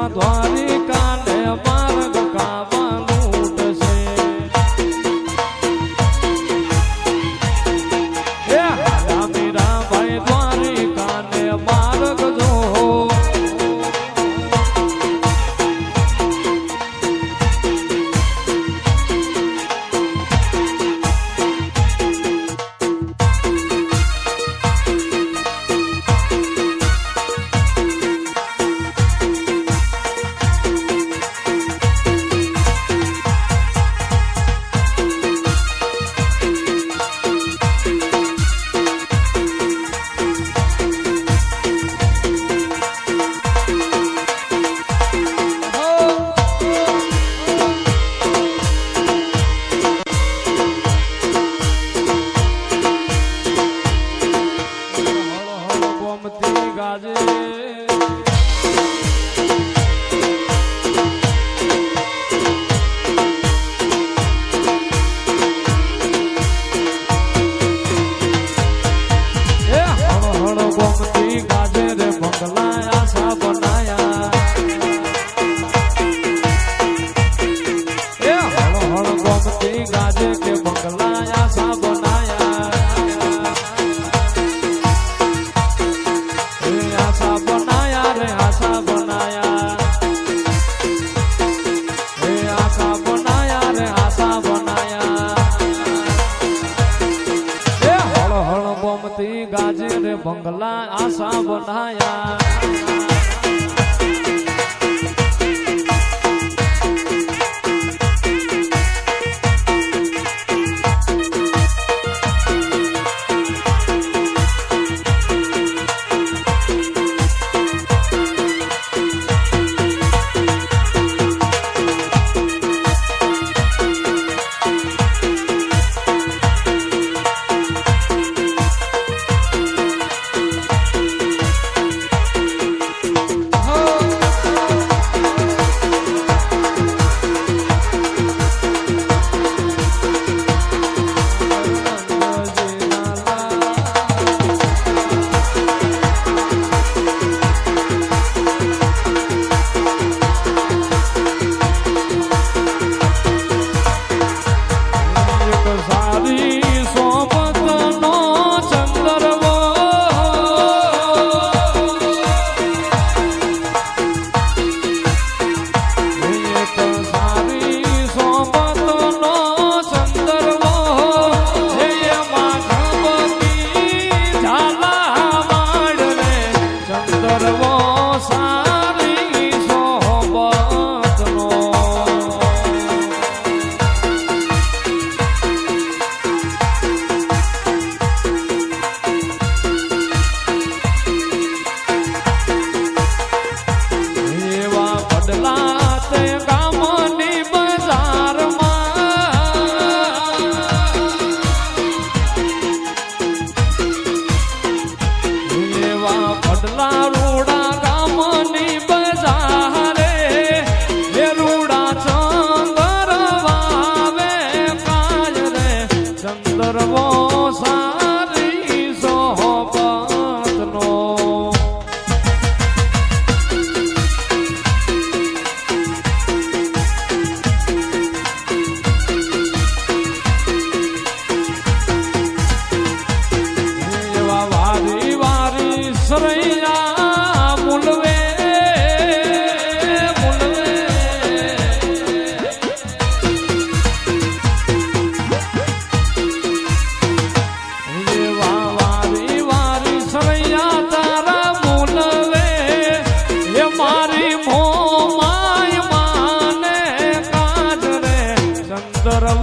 Eduardo Alves. We. બંગલા આશા બનાયા સરૈયા મુલવે મુલવે. વારી વારી સરૈયા તારા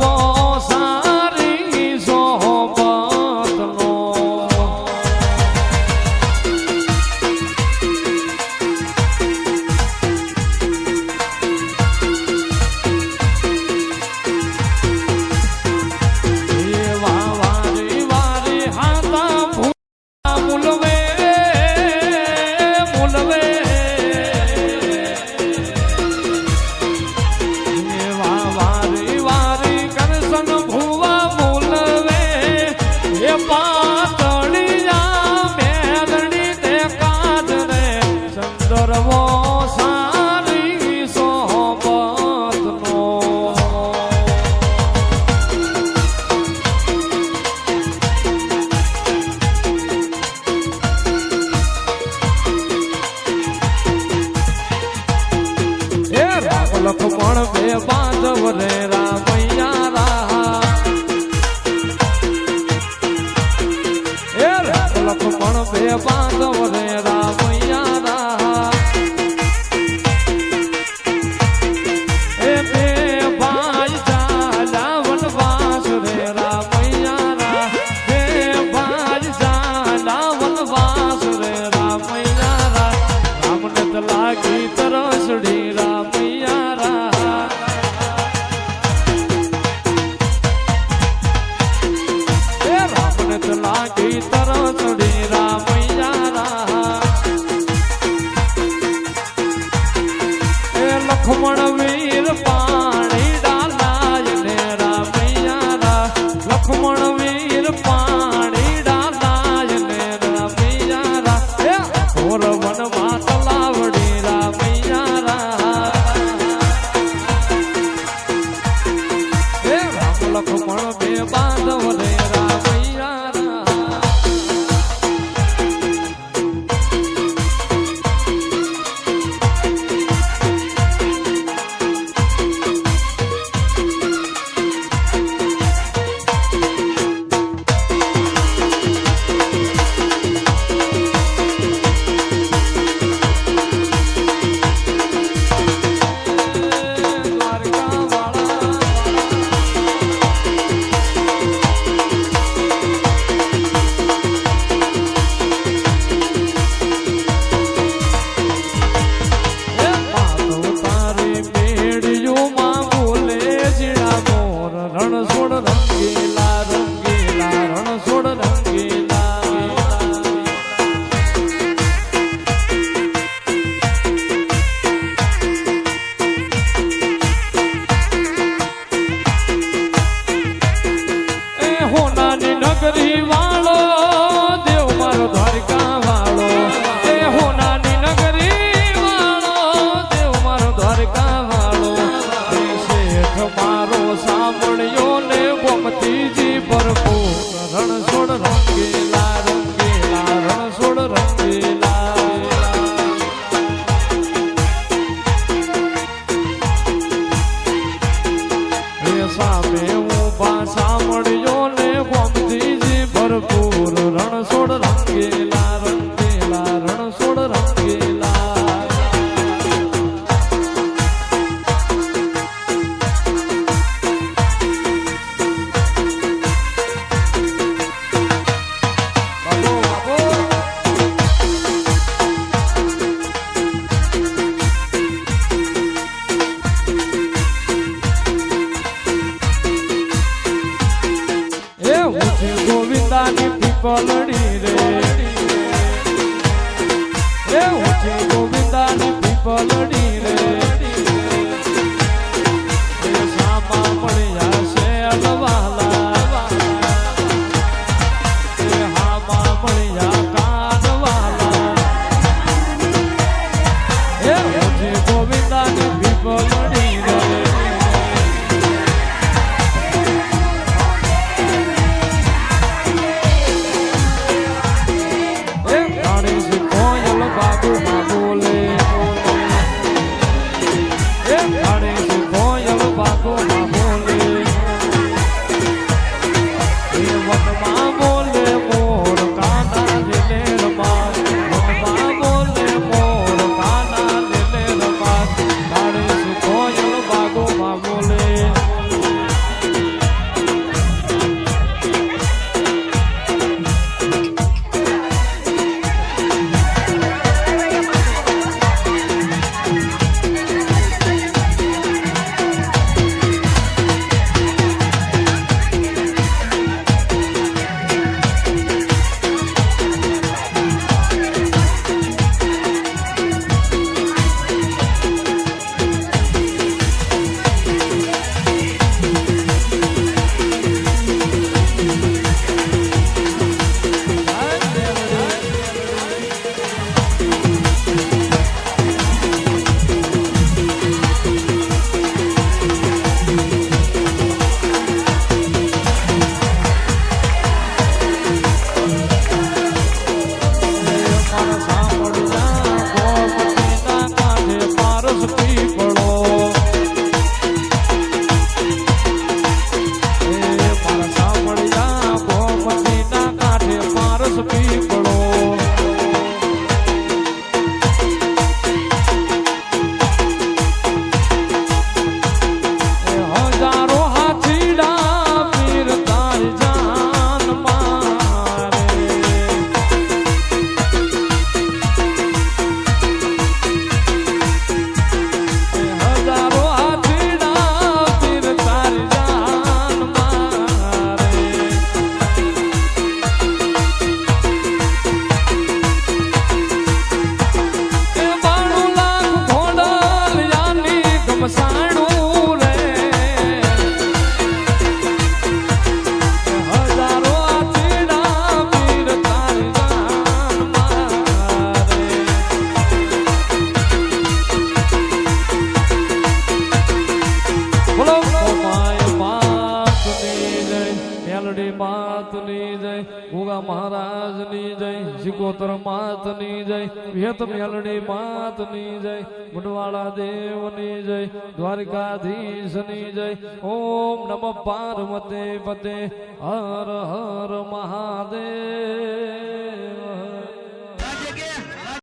માતની જય ઉગા મહારાજની જય સિકોતર માતની જય વેત મેલડી માતની જય મુંડવાળા દેવની જય, દ્વારકાધીશની જય, ઓમ નમ પાર્વતે પતે, હર હર મહાદેવ.